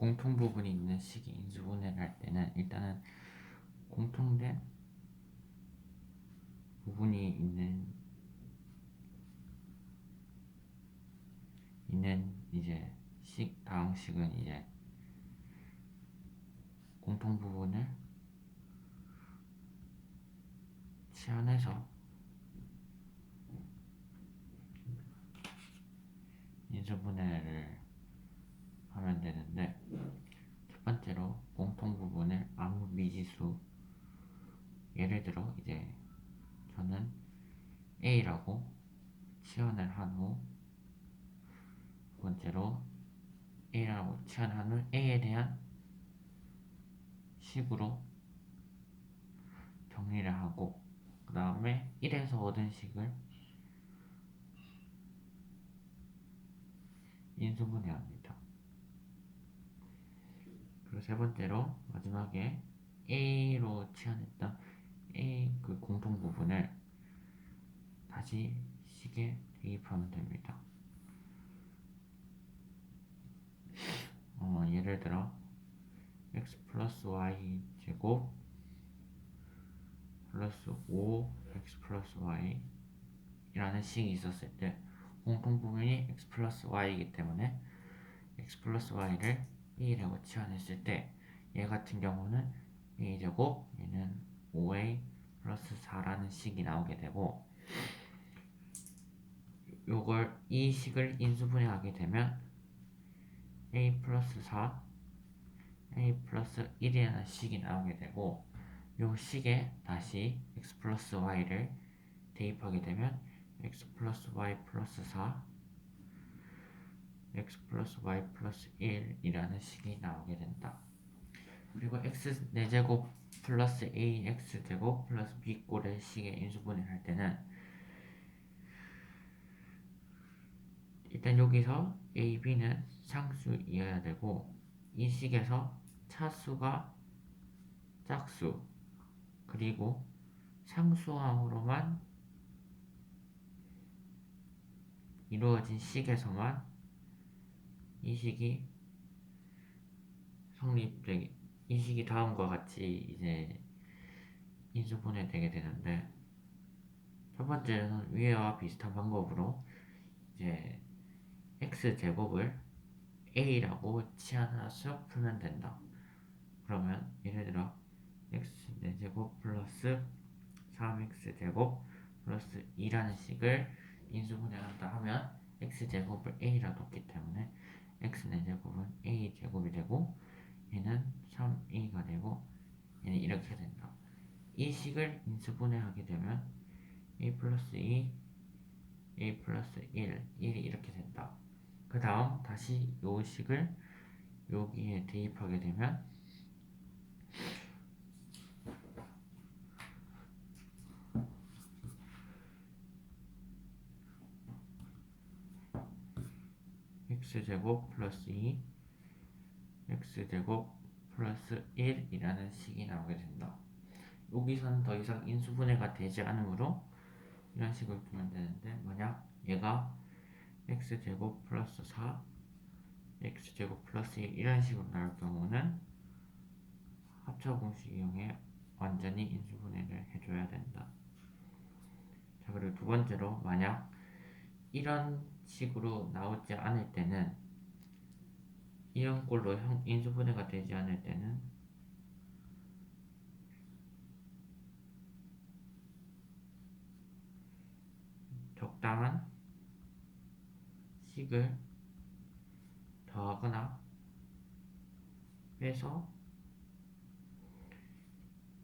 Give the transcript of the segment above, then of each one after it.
공통 부분이 있는 식의 인수분해를 할 때는 일단은 공통된 부분이 있는 있는 이제 식 다음 식은 이제 공통 부분을 치환해서 인수분해를 하면 되는데 첫 번째로 공통 부분을 아무 미지수 예를 들어 이제 저는 A라고 치환을 한 후 두 번째로 A라고 치환한 후 A에 대한 식으로 정리를 하고 그 다음에 1에서 얻은 식을 인수분해 합니다. 그리고 세 번째로 마지막에 A로 치환했던 A 그 공통 부분을 다시 식에 대입하면 됩니다. 어, 예를 들어 x 플러스 y 제곱 플러스 5 x 플러스 y 이라는 식이 있었을 때 공통 부분이 x 플러스 y이기 때문에 x 플러스 y를 a라고 치환했을 때 얘 같은 경우는 a 제곱 얘는 5a 플러스 4라는 식이 나오게 되고 요걸 이 식을 인수분해하게 되면 a 플러스 4 a 플러스 1이라는 식이 나오게 되고 요 식에 다시 x 플러스 y를 대입하게 되면 x 플러스 y 플러스 4 x 플러스 y 플러스 1이라는 식이 나오게 된다. 그리고 x 4제곱 플러스 a x 제곱 플러스 b 꼴의 식의 인수분해를 할 때는 일단 여기서 a, b는 상수이어야 되고 이 식에서 차수가 짝수 그리고 상수항으로만 이루어진 식에서만 이 식이 성립되기 이 식이 다음과 같이 이제 인수분해 되게 되는데 첫 번째는 위와 비슷한 방법으로 이제 x 제곱을 a라고 치환해서 풀면 된다. 그러면 예를 들어 x 4제곱 플러스 3x 제곱 플러스 2라는 식을 인수분해한다 하면 x제곱을 a라 뒀기 때문에 x4제곱은 a제곱이 되고 얘는 3a가 되고 얘는 이렇게 된다. 이 식을 인수분해하게 되면 a 플러스 2, a 플러스 1, 1이 이렇게 된다. 그 다음 다시 요 식을 여기에 대입하게 되면 x제곱 플러스 2 x제곱 플러스 1이라는 식이 나오게 된다. 여기서는 더 이상 인수분해가 되지 않으므로 이런 식을 두면 되는데 만약 얘가 x제곱 플러스 4 x제곱 플러스 1 이런 식으로 나올 경우는 합차 공식 이용해 완전히 인수분해를 해줘야 된다. 자 그리고 두 번째로 만약 이런 식으로 나오지 않을 때는 이런 꼴로 형 인수분해가 되지 않을 때는 적당한 식을 더하거나 빼서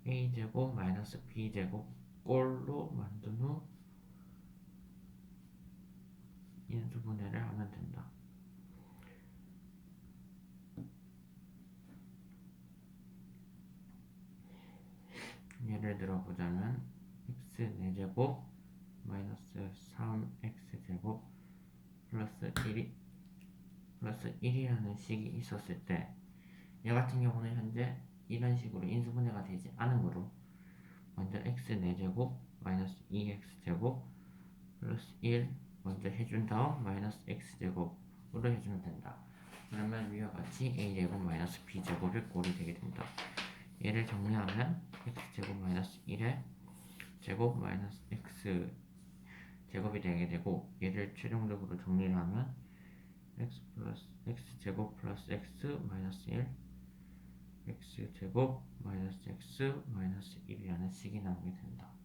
a제곱 마이너스 b제곱 꼴로 만든 후 인수분해를 하면 된다. 예를 들어 보자면 x 4제곱 마이너스 3x제곱 플러스 1이 플러스 1이라는 식이 있었을 때 얘 같은 경우는 현재 이런 식으로 인수분해가 되지 않으므로 먼저 x 4제곱 마이너스 2x제곱 플러스 1 먼저 해준 다음 마이너스 x제곱으로 해주면 된다. 그러면 위와 같이 a제곱 마이너스 b제곱의 꼴이 되게 된다. 얘를 정리하면 x제곱 마이너스 1의 제곱 마이너스 x 제곱이 되게 되고 얘를 최종적으로 정리를 하면 x 플러스 x 제곱 플러스 x 마이너스 1 x 제곱 마이너스 x 마이너스 1이라는 식이 나오게 된다.